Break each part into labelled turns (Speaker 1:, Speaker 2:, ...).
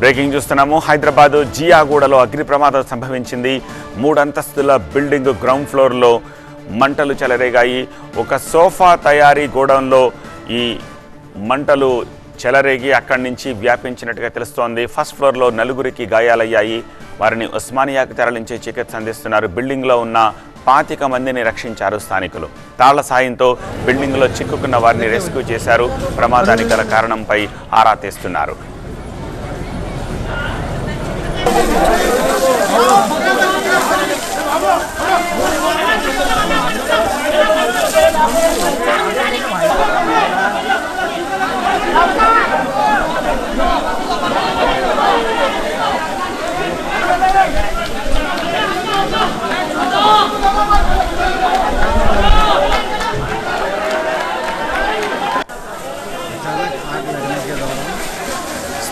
Speaker 1: Breaking చూస్తున్నాము హైదరాబాద్ జియాగూడలో అగ్ని ప్రమాదం సంభవించింది. మూడంతస్తుల బిల్డింగ్ గ్రౌండ్ ఫ్లోర్లో మంటలు చెలరేగాయి. ఒక సోఫా తయారీ గోడౌన్లో ఈ మంటలు చెలరేగి అక్కడి నుంచి వ్యాపించినట్టుగా తెలుస్తోంది. ఫస్ట్ ఫ్లోర్లో నలుగురికి గాయాలయ్యాయి. వారిని ఉస్మానియాకు తరలించి చికిత్స అందిస్తున్నారు. బిల్డింగ్లో ఉన్న పాతిక మందిని రక్షించారు స్థానికులు. తాళ్ళ సాయంతో బిల్డింగ్లో చిక్కుకున్న వారిని రెస్క్యూ చేశారు. ప్రమాదానికి గల కారణంపై ఆరా తీస్తున్నారు.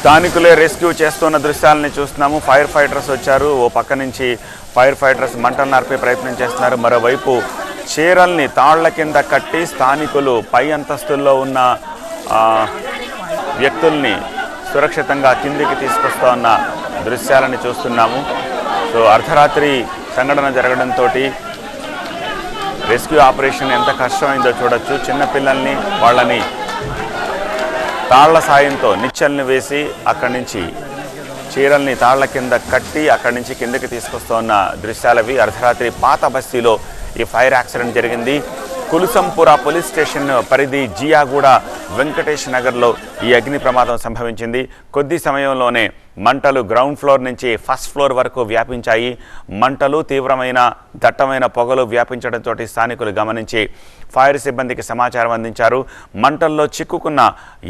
Speaker 1: స్థానికులే రెస్క్యూ చేస్తున్న దృశ్యాలని చూస్తున్నాము. ఫైర్ ఫైటర్స్ వచ్చారు. ఓ పక్క నుంచి ఫైర్ ఫైటర్స్ మంటలు నరిపే ప్రయత్నం చేస్తున్నారు. మరోవైపు చీరల్ని తాళ్ళ కింద కట్టి స్థానికులు పై అంతస్తుల్లో ఉన్న వ్యక్తుల్ని సురక్షితంగా కిందికి తీసుకొస్తా ఉన్న దృశ్యాలని చూస్తున్నాము. సో అర్ధరాత్రి సంఘటన జరగడంతో రెస్క్యూ ఆపరేషన్ ఎంత కష్టమైందో చూడొచ్చు. చిన్నపిల్లల్ని వాళ్ళని తాళ్ళ సాయంతో నిచ్చెల్ని వేసి అక్కడి నుంచి చీరల్ని తాళ్ళ కింద కట్టి అక్కడి నుంచి కిందకి తీసుకొస్తున్న దృశ్యాలవి. అర్ధరాత్రి పాత బస్తీలో ఈ ఫైర్ యాక్సిడెంట్ జరిగింది. కులుసంపుర పోలీస్ స్టేషన్ పరిధి జియాగూడ వెంకటేష్ నగర్లో ఈ అగ్ని ప్రమాదం సంభవించింది. కొద్ది సమయంలోనే మంటలు గ్రౌండ్ ఫ్లోర్ నుంచి ఫస్ట్ ఫ్లోర్ వరకు వ్యాపించాయి. మంటలు తీవ్రమైన దట్టమైన పొగలు వ్యాపించడంతో స్థానికులు గమనించి ఫైర్ సిబ్బందికి సమాచారం అందించారు. మంటల్లో చిక్కుకున్న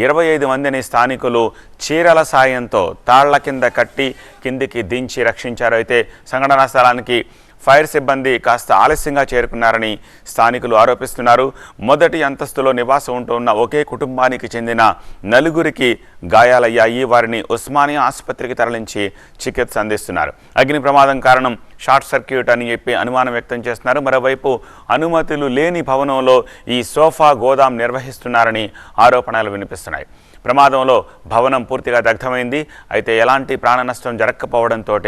Speaker 1: ఇరవై ఐదు మందిని స్థానికులు చీరల సాయంతో తాళ్ళ కింద కట్టి కిందికి దించి రక్షించారు. అయితే సంఘటనా స్థలానికి ఫైర్ సిబ్బంది కాస్త ఆలస్యంగా చేరుకున్నారని స్థానికులు ఆరోపిస్తున్నారు. మొదటి అంతస్తులో నివాసం ఉంటున్న ఒకే కుటుంబానికి చెందిన నలుగురికి గాయాలయ్యాయి. వారిని ఉస్మానియా ఆసుపత్రికి తరలించి చికిత్స అందిస్తున్నారు. అగ్ని ప్రమాదం కారణం షార్ట్ సర్క్యూట్ అని చెప్పి అనుమానం వ్యక్తం చేస్తున్నారు. మరోవైపు అనుమతులు లేని భవనంలో ఈ సోఫా గోదాం నిర్వహిస్తున్నారని ఆరోపణలు వినిపిస్తున్నాయి. ప్రమాదంలో భవనం పూర్తిగా దగ్ధమైంది. అయితే ఎలాంటి ప్రాణ నష్టం జరగకపోవడంతో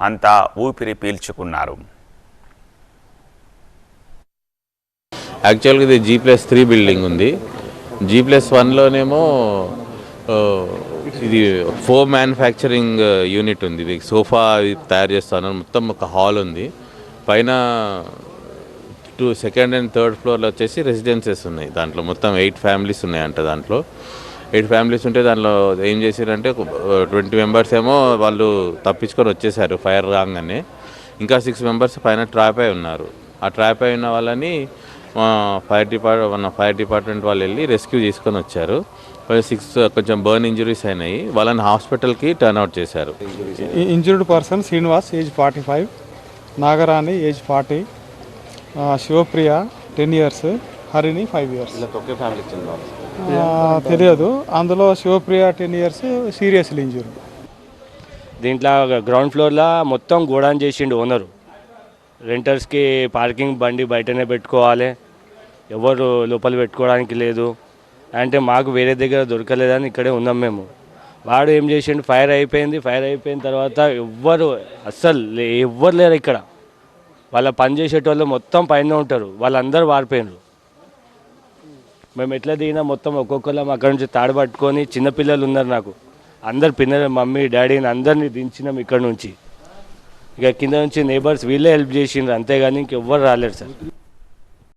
Speaker 1: అంతా ఊపిరి పీల్చుకున్నారు.
Speaker 2: యాక్చువల్గా ఇది జీ ప్లస్ త్రీ బిల్డింగ్ ఉంది. జీ ప్లస్ వన్లోనేమో ఇది ఫోర్ మ్యానుఫ్యాక్చరింగ్ యూనిట్ ఉంది. ఇది సోఫా తయారు చేస్తాను. మొత్తం ఒక హాల్ ఉంది. పైన టూ సెకండ్ అండ్ థర్డ్ ఫ్లోర్లో వచ్చేసి రెసిడెన్సెస్ ఉన్నాయి దాంట్లో. మొత్తం ఎయిట్ ఫ్యామిలీస్ ఉన్నాయంట దాంట్లో. ఎయిట్ ఫ్యామిలీస్ ఉంటే దాంట్లో ఏం చేశారంటే ట్వంటీ మెంబర్స్ ఏమో వాళ్ళు తప్పించుకొని వచ్చేసారు ఫైర్ రాగానే. ఇంకా సిక్స్ మెంబర్స్ పైన ట్రాప్ అయి ఉన్నారు. ఆ ట్రాప్ అయి ఉన్న వాళ్ళని మా ఫైర్ డిపార్ట్ మన ఫైర్ డిపార్ట్మెంట్ వాళ్ళు వెళ్ళి రెస్క్యూ చేసుకొని వచ్చారు. సిక్స్ కొంచెం బర్న్ ఇంజరీస్ అయినాయి. వాళ్ళని హాస్పిటల్కి టర్న్ అవుట్ చేశారు.
Speaker 3: Injured person Srinivas age forty five Nagarani age forty Sivapriya ten years Harini five years
Speaker 2: ఒకే ఫ్యామిలీ
Speaker 3: తెలియదు. అందులో Sivapriya ten years seriously injured
Speaker 4: దీంట్లో గ్రౌండ్ ఫ్లోర్లో మొత్తం గోడాన్ చేసిండు ఓనరు రెంటర్స్కి పార్కింగ్ బండి బయటనే పెట్టుకోవాలి. ఎవరు లోపల పెట్టుకోవడానికి లేదు. అంటే మాకు వేరే దగ్గర దొరకలేదని ఇక్కడే ఉన్నాం మేము. వాడు ఏం చేసిండు? ఫైర్ అయిపోయింది. ఫైర్ అయిపోయిన తర్వాత ఎవ్వరు అస్సలు లే- ఎవ్వరు లేరు ఇక్కడ. వాళ్ళ పని చేసేటోళ్ళు మొత్తం పైన ఉంటారు. వాళ్ళందరూ వారిపోయినారు మేము ఎట్లా దిగినా మొత్తం ఒక్కొక్కళ్ళం అక్కడ నుంచి తాడు పట్టుకొని చిన్నపిల్లలు ఉన్నారు నాకు. అందరు పిల్లలు మమ్మీ డాడీని అందరినీ దించినాం ఇక్కడ నుంచి. ఇక కింద నుంచి నేబర్స్ వీళ్ళే హెల్ప్ చేసిండ్రు అంతేగాని ఇంకెవ్వరు రాలేరు సార్.